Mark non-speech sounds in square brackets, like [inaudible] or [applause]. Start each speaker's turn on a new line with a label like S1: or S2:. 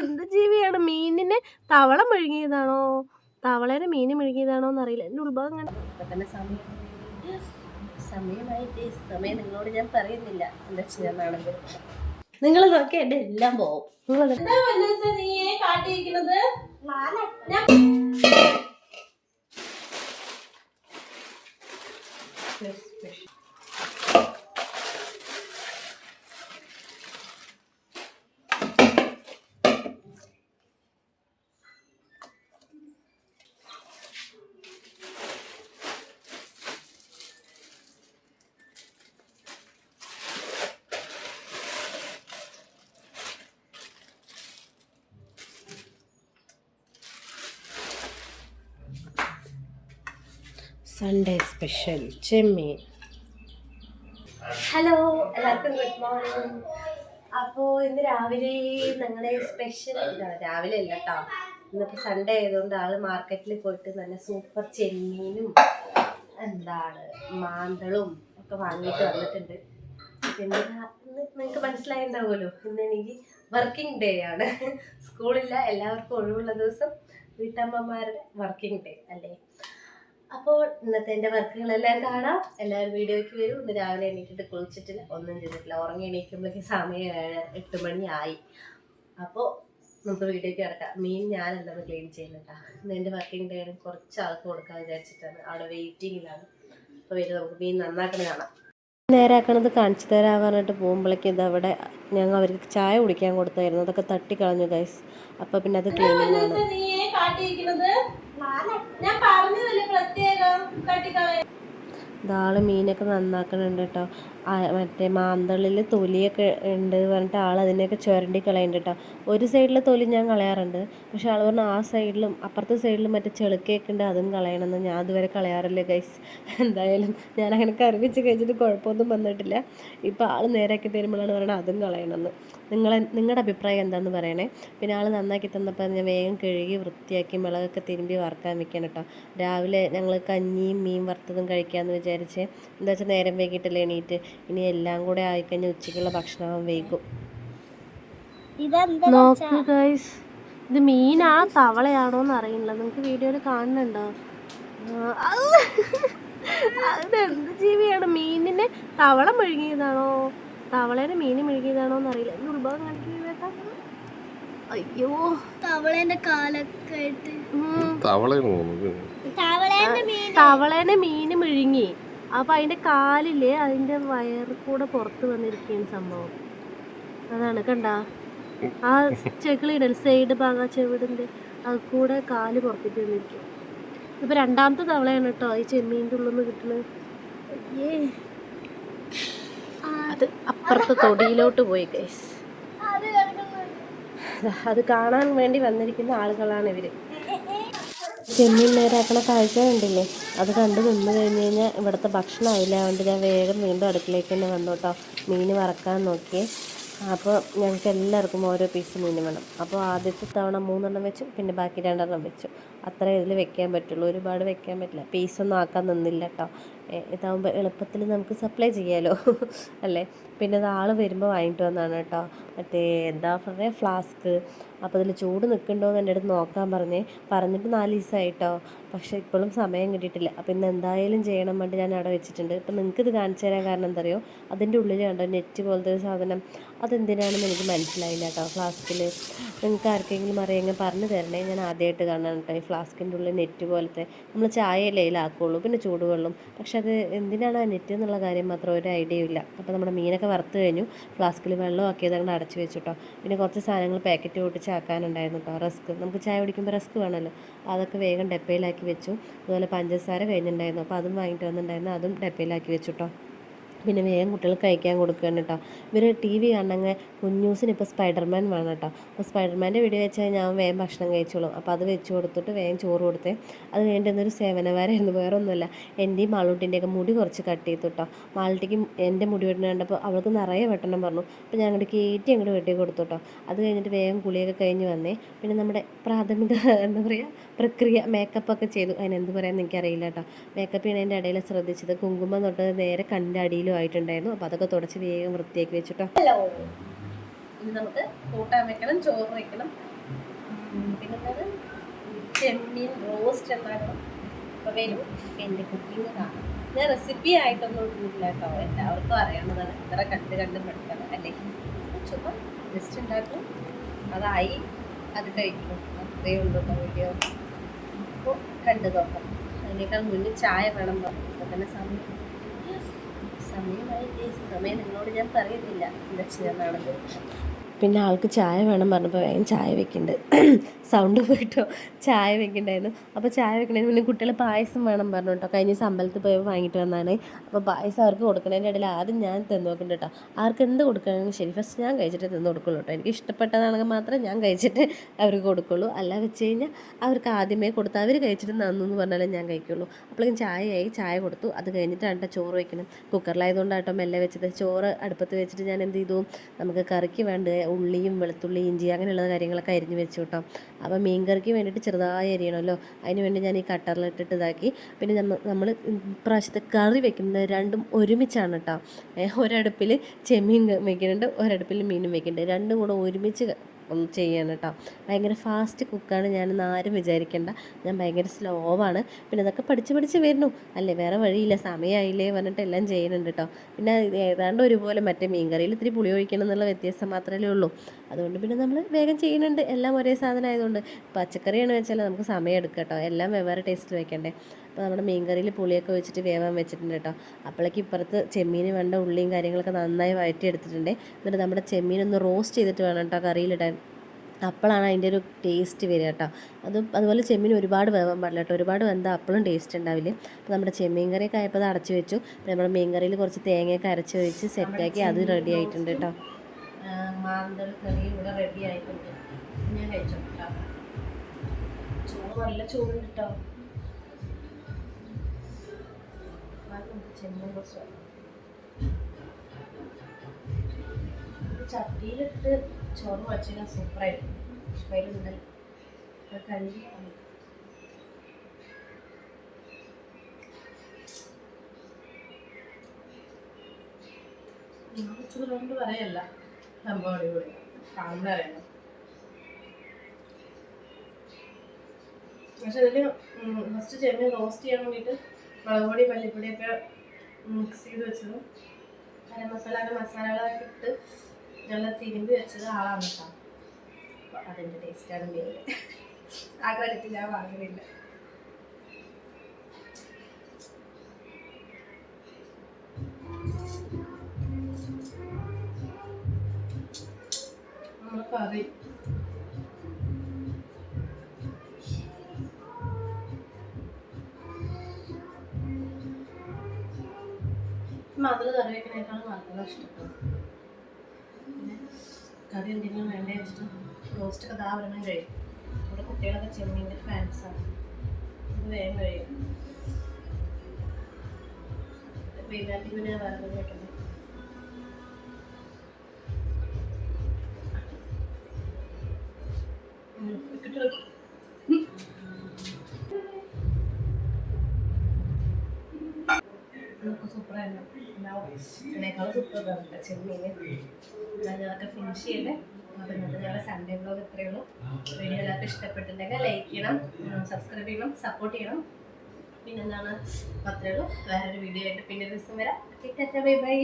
S1: എന്ത് ജീവിയാണ്? മീനിനെ തവള മെഴുകിയതാണോ? തവളേനെ മീന് മെഴുകിയതാണോ എന്നറിയില്ല. എന്റെ ഉത്ഭവം അങ്ങനെ
S2: തന്നെ സമയം. സമയമായിട്ട് സമയം നിങ്ങളോട് ഞാൻ പറയുന്നില്ല. എന്താ നിങ്ങൾ നോക്കി എന്റെ എല്ലാം പോവും.
S1: നീ കാട്ടിയിരിക്കുന്നത്?
S2: സൺഡേ സ്പെഷ്യൽ ചെമ്മീൻ ഹലോ എല്ലാവർക്കും ഗുഡ് മോർണിംഗ് അപ്പോൾ ഇന്ന് രാവിലെ ഞങ്ങളുടെ സ്പെഷ്യൽ രാവിലെ അല്ല കേട്ടോ ഇന്നിപ്പോൾ സൺഡേ ആയതുകൊണ്ട് ആൾ മാർക്കറ്റിൽ പോയിട്ട് നല്ല സൂപ്പർ ചെമ്മീനും എന്താണ് മാന്തളും ഒക്കെ വാങ്ങിയിട്ട് വന്നിട്ടുണ്ട്. പിന്നെ നിങ്ങൾക്ക് മനസ്സിലായിണ്ടാവുമല്ലോ ഇന്ന് എനിക്ക് വർക്കിംഗ് ഡേ ആണ്. [laughs] സ്കൂളില്ല എല്ലാവർക്കും ഒഴിവുള്ള ദിവസം വീട്ടമ്മമാരുടെ വർക്കിംഗ് ഡേ അല്ലേ? അപ്പോൾ ഇന്നത്തെ എന്റെ വർക്കുകളെല്ലാം കാണാം. എല്ലാവരും വീഡിയോയ്ക്ക് വരും. ഇന്ന് രാവിലെ എണീറ്റിട്ട് കുളിച്ചിട്ടില്ല ഒന്നും ചെയ്തിട്ടില്ല. ഉറങ്ങി എണീക്കുമ്പോഴേക്കും സമയം ഏഴ് എട്ട് മണിയായി. അപ്പോൾ നമുക്ക് വീഡിയോയ്ക്ക് കിടക്കാം. മീൻ ഞാനല്ല ക്ലീൻ ചെയ്യുന്നുണ്ടാ ഇന്ന് എന്റെ വർക്കിംഗ് ഡേ കുറച്ച് ആൾക്ക് കൊടുക്കാൻ വിചാരിച്ചിട്ടാണ്. അവിടെ വെയിറ്റിങ്ങിലാണ് അപ്പോൾ വരും നമുക്ക് മീൻ നന്നാക്കണം കാണാം. നേരാക്കണത് കാണിച്ചു തരാൻ പറഞ്ഞിട്ട് പോകുമ്പോഴേക്കും ഇത് അവിടെ ഞങ്ങൾ അവർക്ക് ചായ കുടിക്കാൻ കൊടുത്തായിരുന്നു. അതൊക്കെ തട്ടിക്കളഞ്ഞു ഗൈസ് അപ്പോൾ പിന്നെ അത് ക്ലീൻ ആണ്.
S1: കാട്ടിയിരിക്കുന്നത്? ഞാൻ
S2: മീനൊക്കെ നന്നാക്കണുണ്ട് കേട്ടോ മറ്റേ മാന്തളിൽ തൊലിയൊക്കെ ഉണ്ട് പറഞ്ഞിട്ട് ആൾ അതിനെയൊക്കെ ചുരണ്ടി കളയുന്നുണ്ട് കേട്ടോ ഒരു സൈഡിലെ തൊലി ഞാൻ കളയാറുണ്ട്. പക്ഷെ ആൾ പറഞ്ഞു ആ സൈഡിലും അപ്പുറത്തെ സൈഡിലും മറ്റേ ചെളുക്കയൊക്കെ ഉണ്ട് അതും കളയണമെന്ന് ഞാൻ അതുവരെ കളയാറില്ല ഗൈസ് എന്തായാലും ഞാൻ അങ്ങനെ കറി വെച്ച് കഴിച്ചിട്ട് കുഴപ്പമൊന്നും വന്നിട്ടില്ല. ഇപ്പോൾ ആൾ നേരാക്കി തരുമ്പോഴാണ് പറയണത് അതും കളയണമെന്ന്. നിങ്ങളെ നിങ്ങളുടെ അഭിപ്രായം എന്താണെന്ന് പറയണേ. പിന്നെ ആൾ നന്നാക്കി തന്നപ്പോൾ ഞാൻ വേഗം കഴുകി വൃത്തിയാക്കി മുളകൊക്കെ തിരുമ്പി വറുക്കാൻ വെക്കണം കേട്ടോ രാവിലെ ഞങ്ങൾ കഞ്ഞിയും മീൻ വറുത്തതും കഴിക്കാമെന്ന് വിചാരിച്ച് എന്താ വെച്ചാൽ നേരം വൈകിട്ടല്ലേ എണീറ്റ്. ഇനി എല്ലാം കൂടെ ആയിക്കഴിഞ്ഞാൽ ഉച്ചയ്ക്കുള്ള ഭക്ഷണം വൈകും.
S1: നോക്ക് ഗൈസ് ഇത് മീനാ തവളയാണോ എന്ന് അറിയില്ല. നിങ്ങൾക്ക് വീഡിയോയിൽ കാണുന്നുണ്ടോ അതെന്ത് അത് ജീവിയാണ്? മീനിനെ തവള മെഴുകിയതാണോ? തവളേനെ മീൻ മെഴുകിയതാണോ എന്നറിയില്ല. എന്റെ ഉത്ഭവം കാണിക്കുക അയ്യോ.
S3: തവളേന്റെ കാലൊക്കെ ആയിട്ട്. തവളേന്റെ മീൻ
S1: മെഴുങ്ങി. അപ്പൊ അതിന്റെ കാലിൽ അതിന്റെ വയർ കൂടെ പുറത്ത് വന്നിരിക്കുകയാണ് സംഭവം. അതാണ് കണ്ട. ആ ചെക്കിളിടൽ സൈഡ് ഭാഗ ചെവിടിന്റെ അത് കൂടെ കാൽ പുറത്തേക്ക് വന്നിരിക്കും. ഇപ്പൊ രണ്ടാമത്തെ തവളയാണ് കേട്ടോ ഈ ചെമ്മീന്റെ ഉള്ളിൽ നിന്ന് കിട്ടുന്നത് അയ്യേ അത് അപ്പുറത്തെ തൊടിയിലോട്ട് പോയി ഗൈസ്
S3: അത്
S2: കാണാൻ വേണ്ടി വന്നിരിക്കുന്ന ആളുകളാണ് ഇവർ. ചെമ്മീൻ നേരാക്കണ കാഴ്ച കണ്ടില്ലേ? അത് കണ്ടു നിന്ന് കഴിഞ്ഞ് കഴിഞ്ഞാൽ ഇവിടുത്തെ ഭക്ഷണം ആയില്ല? അതുകൊണ്ട് ഞാൻ വേഗം വീണ്ടും അടുക്കളയ്ക്ക് തന്നെ വന്നു കേട്ടോ. മീൻ വറക്കാൻ നോക്കി അപ്പോൾ ഞങ്ങൾക്ക് എല്ലാവർക്കും ഓരോ പീസ് മീൻ വേണം. അപ്പോൾ ആദ്യത്തെ തവണ മൂന്നെണ്ണം വെച്ചു പിന്നെ ബാക്കി രണ്ടെണ്ണം വെച്ചു. അത്രേ ഇതിൽ വെക്കാൻ പറ്റുള്ളൂ. ഒരുപാട് വെക്കാൻ പറ്റില്ല. പീസൊന്നും ആക്കാൻ നിന്നില്ല കേട്ടോ ഇതാകുമ്പോൾ എളുപ്പത്തിൽ നമുക്ക് സപ്ലൈ ചെയ്യാമല്ലോ [laughs] അല്ലേ? പിന്നെ ഇത് വരുമ്പോൾ വാങ്ങിയിട്ട് വന്നതാണ് കേട്ടോ മറ്റേ എന്താ പറയുക ഫ്ലാസ്ക് അപ്പോൾ ഇതിൽ ചൂട് നിൽക്കുന്നുണ്ടോ എന്ന് എന്റെ അടുത്ത് നോക്കാൻ പറഞ്ഞേ. പറഞ്ഞിട്ട് നാല് ദിവസമായിട്ടോ പക്ഷേ ഇപ്പോഴും സമയം കിട്ടിയിട്ടില്ല. അപ്പോൾ ഇന്ന് എന്തായാലും ചെയ്യണം വേണ്ടി ഞാൻ അവിടെ വെച്ചിട്ടുണ്ട്. ഇപ്പം നിങ്ങൾക്ക് ഇത് കാണിച്ചു തരാൻ കാരണം എന്തറിയോ? അതിന്റെ ഉള്ളിൽ കണ്ടോ നെറ്റ് പോലത്തെ ഒരു സാധനം. അതെന്തിനാണെന്ന് എനിക്ക് മനസ്സിലായില്ല കേട്ടോ ഫ്ലാസ്കിൽ നിങ്ങൾക്ക് ആർക്കെങ്കിലും അറിയാമെങ്കിൽ പറഞ്ഞു തരണേ. ഞാൻ ആദ്യമായിട്ട് കാണാൻ കേട്ടോ ഈ ഫ്ലാസ്കിന്റെ ഉള്ളിൽ നെറ്റ് പോലത്തെ നമ്മൾ ചായ ഇതിലാക്കുള്ളൂ പിന്നെ ചൂടുവെള്ളം. പക്ഷെ അത് എന്തിനാണ് ആ നെറ്റ് എന്നുള്ള കാര്യം മാത്രം ഒരു ഐഡിയ ഇല്ല. അപ്പോൾ നമ്മുടെ മീനൊക്കെ വറുത്ത് കഴിഞ്ഞു ഫ്ലാസ്കിൽ വെള്ളം ആക്കി അതങ്ങനെ അടച്ച് വെച്ചിട്ടോ. പിന്നെ കുറച്ച് സാധനങ്ങൾ പാക്കറ്റ് പൊട്ടിച്ച് ആക്കാനുണ്ടായിരുന്നു കേട്ടോ റസ്ക്. നമുക്ക് ചായ കുടിക്കുമ്പോൾ റസ്ക് വേണമല്ലോ. അതൊക്കെ വേഗം ഡപ്പയിലാക്കി വെച്ചു. അതുപോലെ പഞ്ചസാര കഴിഞ്ഞിട്ടുണ്ടായിരുന്നു. അപ്പോൾ അതും വാങ്ങിയിട്ട് വന്നിട്ടുണ്ടായിരുന്നു. അതും ഡപ്പയിലാക്കി വെച്ചു കേട്ടോ പിന്നെ വേഗം കുട്ടികൾക്ക് കഴിക്കാൻ കൊടുക്കുകയാണ് കേട്ടോ. ഇവർ ടി വി കാണണമെങ്കിൽ കുഞ്ഞൂസിന് ഇപ്പോൾ സ്പൈഡർമാൻ വേണം കേട്ടോ. അപ്പോൾ സ്പൈഡർമാന്റെ വീഡിയോ വെച്ച് കഴിഞ്ഞാൽ വേഗം ഭക്ഷണം കഴിച്ചോളും. അപ്പോൾ അത് വെച്ച് കൊടുത്തിട്ട് വേഗം ചോറ് കൊടുത്തേ അത് എന്നൊരു സേവനവാരായിരുന്നു വേറെ എന്റെ എന്റെയും മാളൂട്ടിന്റെയൊക്കെ മുടി കുറച്ച് കട്ട് ചെയ്തു കേട്ടോ. മാളൂട്ടിക്ക് എന്റെ മുടി വെട്ടണ കണ്ടപ്പോൾ അവൾക്ക് നിറയെ വെട്ടണം പറഞ്ഞു. അപ്പോൾ ഞാൻ അങ്ങോട്ട് കയറ്റി അങ്ങോട്ട് വെട്ടി കൊടുത്തു കേട്ടോ. അത് കഴിഞ്ഞിട്ട് വേഗം കുളിയൊക്കെ കഴിഞ്ഞ് വന്നേ. പിന്നെ നമ്മുടെ പ്രാഥമിക [laughs] എന്താ പറയുക പ്രക്രിയ മേക്കപ്പ് ഒക്കെ ചെയ്തു. അതിനെന്ത് പറയാമെന്ന് എനിക്കറിയില്ല കേട്ടോ. മേക്കപ്പ് ചെയ്യണതിന്റെ ഇടയിൽ ശ്രദ്ധിച്ചത് കുങ്കുമം തൊട്ട് നേരെ കണ്ടടിയിലും ആയിട്ടുണ്ടായിരുന്നു. അപ്പോൾ അതൊക്കെ തുടച്ച് വേഗം വൃത്തിയാക്കി വെച്ചിട്ടോ. ഇനി നമുക്ക് കൂട്ടാൻ വെക്കണം ചോറ് വെക്കണം. പിന്നെ ചെമ്മീൻ റോസ്റ്റ് ഉണ്ടാക്കണം. അപ്പോൾ വരും. എന്റെ കുക്കിംഗ് കാണാം. ഞാൻ റെസിപ്പി ആയിട്ടൊന്നും ഇല്ല കേട്ടോ. എല്ലാവർക്കും അറിയാവുന്നതാണ്. ഇത്ര കണ്ട് കണ്ട് പഠിക്കണം. അല്ലേ? ചുമ്മാ ജസ്റ്റ് ഉണ്ടാക്കും. അതായി. അത് കഴിക്കും. അത്രയേ ഉള്ളൂ വീഡിയോ അപ്പോൾ കണ്ടു നോക്കാം. അതിനേക്കാൾ മുന്നേ ചായ വേണം പറഞ്ഞു അപ്പോൾ തന്നെ സമയം. സമയമായി. ഈ സമയം നിങ്ങളോട് ഞാൻ പറയുന്നില്ല. എന്താ ചെയ്യാന്നാണത് പിന്നെ ആൾക്ക് ചായ വേണം പറഞ്ഞപ്പോൾ വേഗം ചായ വെക്കുന്നുണ്ട് സൗണ്ട് പോയിട്ടോ? ചായ വെക്കണ്ടായിരുന്നു. അപ്പോൾ ചായ വെക്കണതിന് പിന്നെ കുട്ടികൾ പായസം വേണം പറഞ്ഞു കേട്ടോ കഴിഞ്ഞ സമ്പലത്തിൽ പോയി വാങ്ങിയിട്ട് വന്നാണ് അപ്പോൾ പായസം അവർക്ക് കൊടുക്കുന്നതിന്റെ ഇടയിൽ ആദ്യം ഞാൻ തന്നു നോക്കുന്നുണ്ട് കേട്ടോ. ആർക്ക് എന്ത് കൊടുക്കുകയാണെങ്കിലും ശരി. ഫസ്റ്റ് ഞാൻ കഴിച്ചിട്ട് തന്നു കൊടുക്കുള്ളൂ കേട്ടോ. എനിക്ക് ഇഷ്ടപ്പെട്ടതാണെങ്കിൽ മാത്രമേ ഞാൻ കഴിച്ചിട്ട് അവർക്ക് കൊടുക്കുള്ളൂ. അല്ല വെച്ച് കഴിഞ്ഞാൽ അവർക്ക് ആദ്യമേ കൊടുത്ത് അവർ കഴിച്ചിട്ട് നന്നു എന്ന് പറഞ്ഞാലേ ഞാൻ കഴിക്കുള്ളൂ. അപ്പോഴേക്കും ചായയായി. ചായ കൊടുത്തു. അത് കഴിഞ്ഞിട്ടാണ് കേട്ടോ ചോറ് വയ്ക്കണം കുക്കറിലായതുകൊണ്ടാട്ടോ മെല്ലെ വെച്ചത്. ചോറ് അടുപ്പത്ത് വെച്ചിട്ട് ഞാൻ എന്ത് ചെയ്തു? നമുക്ക് കറിക്ക് വേണ്ട ഉള്ളിയും വെളുത്തുള്ളി ഇഞ്ചി അങ്ങനെയുള്ള കാര്യങ്ങളൊക്കെ അരിഞ്ഞ് വെച്ചു കേട്ടോ. അപ്പോൾ മീൻ കറിക്ക് വേണ്ടിയിട്ട് ചെറുതായി അരിയണമല്ലോ. അതിന് വേണ്ടി ഞാൻ ഈ കട്ടറിലിട്ടിട്ട് ഇതാക്കി. പിന്നെ നമ്മൾ നമ്മൾ പ്രാവശ്യത്തെ കറി വെക്കുന്നത് രണ്ടും ഒരുമിച്ചാണ് കേട്ടോ. ഒരടുപ്പിൽ ചെമ്മീൻ വെക്കുന്നുണ്ട് ഒരടുപ്പിൽ മീനും വെക്കുന്നുണ്ട്. രണ്ടും കൂടെ ഒരുമിച്ച് ഒന്ന് ചെയ്യണം കേട്ടോ ഭയങ്കര ഫാസ്റ്റ് കുക്കാണ് ഞാൻ ആരും വിചാരിക്കേണ്ട. ഞാൻ ഭയങ്കര സ്ലോ ആണ്. പിന്നെ ഇതൊക്കെ പഠിച്ച് പഠിച്ച് വരുന്നു. അല്ലേ? വേറെ വഴിയില്ല. സമയമായില്ലേ പറഞ്ഞിട്ട് എല്ലാം ചെയ്യുന്നുണ്ട് കേട്ടോ പിന്നെ ഏതാണ്ട് ഒരുപോലെ മറ്റേ മീൻകറിയിൽ ഇത്തിരി പുളി ഒഴിക്കണം എന്നുള്ള വ്യത്യാസം മാത്രമേ ഉള്ളൂ. അതുകൊണ്ട് പിന്നെ നമ്മൾ വേഗം ചെയ്യുന്നുണ്ട്. എല്ലാം ഒരേ സാധനം ആയതുകൊണ്ട്. പച്ചക്കറിയാണ് വെച്ചാൽ നമുക്ക് സമയം എടുക്കാം കേട്ടോ എല്ലാം വെവ്വേറെ ടേസ്റ്റിൽ വെക്കണ്ടേ. അപ്പോൾ നമ്മുടെ മീൻകറിയിൽ പുളിയൊക്കെ വെച്ചിട്ട് വേവാൻ വെച്ചിട്ടുണ്ട് കേട്ടോ. അപ്പോഴേക്ക് ഇപ്പുറത്ത് ചെമ്മീൻ വേണ്ട ഉള്ളിയും കാര്യങ്ങളൊക്കെ നന്നായി വഴറ്റി എടുത്തിട്ടുണ്ട് എന്നിട്ട് നമ്മുടെ ചെമ്മീൻ ഒന്ന് റോസ്റ്റ് ചെയ്തിട്ട് വേണം കേട്ടോ കറിയിലിടാൻ. അപ്പോഴാണ് അതിന്റെ ഒരു ടേസ്റ്റ് വരിക കേട്ടോ. അതും അതുപോലെ ചെമ്മീൻ ഒരുപാട് വേവാൻ പാടില്ല കേട്ടോ. ഒരുപാട് വെന്താൽ അപ്പോഴും ടേസ്റ്റ് ഉണ്ടാവില്ല. അപ്പോൾ നമ്മുടെ ചെമ്മീൻ കറിയൊക്കെ ആയപ്പോൾ അത് അടച്ചു വെച്ചു. നമ്മുടെ മീൻ കറിയിൽ കുറച്ച് തേങ്ങയൊക്കെ അരച്ച് വെച്ച് സെറ്റാക്കി അത് റെഡി ആയിട്ടുണ്ട് കേട്ടോ. കറി ഇവിടെ റെഡി ആയിട്ടുണ്ട്. ഞാൻ കഴിച്ചോ കേട്ടോ. ചോറ് നല്ല ചോറുണ്ട് കേട്ടോ. ചെമ്മീൻ ചട്ടിയിലിട്ട് ചോറ് വച്ചാൽ സൂപ്പറായിരുന്നു അത് കഴുകി ഉച്ചത് കൊണ്ട് പറയല്ല. സംഭവം അടിപൊളി. കാണുന്ന അറിയണം. പക്ഷെ അതിൽ ഫസ്റ്റ് ചെമ്മീൻ റോസ്റ്റ് ചെയ്യാൻ വേണ്ടിയിട്ട് മുളക് പൊടി മല്ലിപ്പൊടിയൊക്കെ മിക്സ് ചെയ്ത് വെച്ചതും ഗരം മസാല അങ്ങനെ മസാലകളൊക്കെ ഇട്ട് നല്ല തിരുമ്പി വെച്ചത് ആളാണ് കേട്ടോ അപ്പോൾ അതിന്റെ ടേസ്റ്റാണ് മെയിൻ ആ ക്രെഡിറ്റ് ഞാൻ വാങ്ങുന്നില്ല. നമ്മുടെ കറി മകൾ കറി വെക്കണേക്കാളും മകളെ ഇഷ്ടപ്പെടും കറി എന്തെങ്കിലും വേണ്ട വെച്ചിട്ട് റോസ്റ്റ് ദാ വരണം കഴിയും ഇവിടെ കുട്ടികളൊക്കെ ചെമ്മീന്റെ ഫാൻസാണ് ഇത് വേഗം കഴിയും. വൈകുന്നേരത്തേക്ക് പിന്നെ വേറെ വെക്കണം ഉം, ഇതിനേക്കാളും സൂപ്പറാണ് ചെമ്മീന് ഞങ്ങളൊക്കെ ഫിനിഷ് ചെയ്യട്ടെ. അപ്പോൾ ഇന്നത്തെ സൺഡേ ബ്ലോഗ് ഇത്രയേ ഉള്ളൂ വീഡിയോ എല്ലാവർക്കും ഇഷ്ടപ്പെട്ടിട്ടുണ്ടെങ്കിൽ ലൈക്ക് ചെയ്യണം സബ്സ്ക്രൈബ് ചെയ്യണം സപ്പോർട്ട് ചെയ്യണം. പിന്നെന്താണ്? അത്രയേ ഉള്ളൂ വേറൊരു വീഡിയോ ആയിട്ട് പിന്നെ ദിവസം വരാം. Bye bye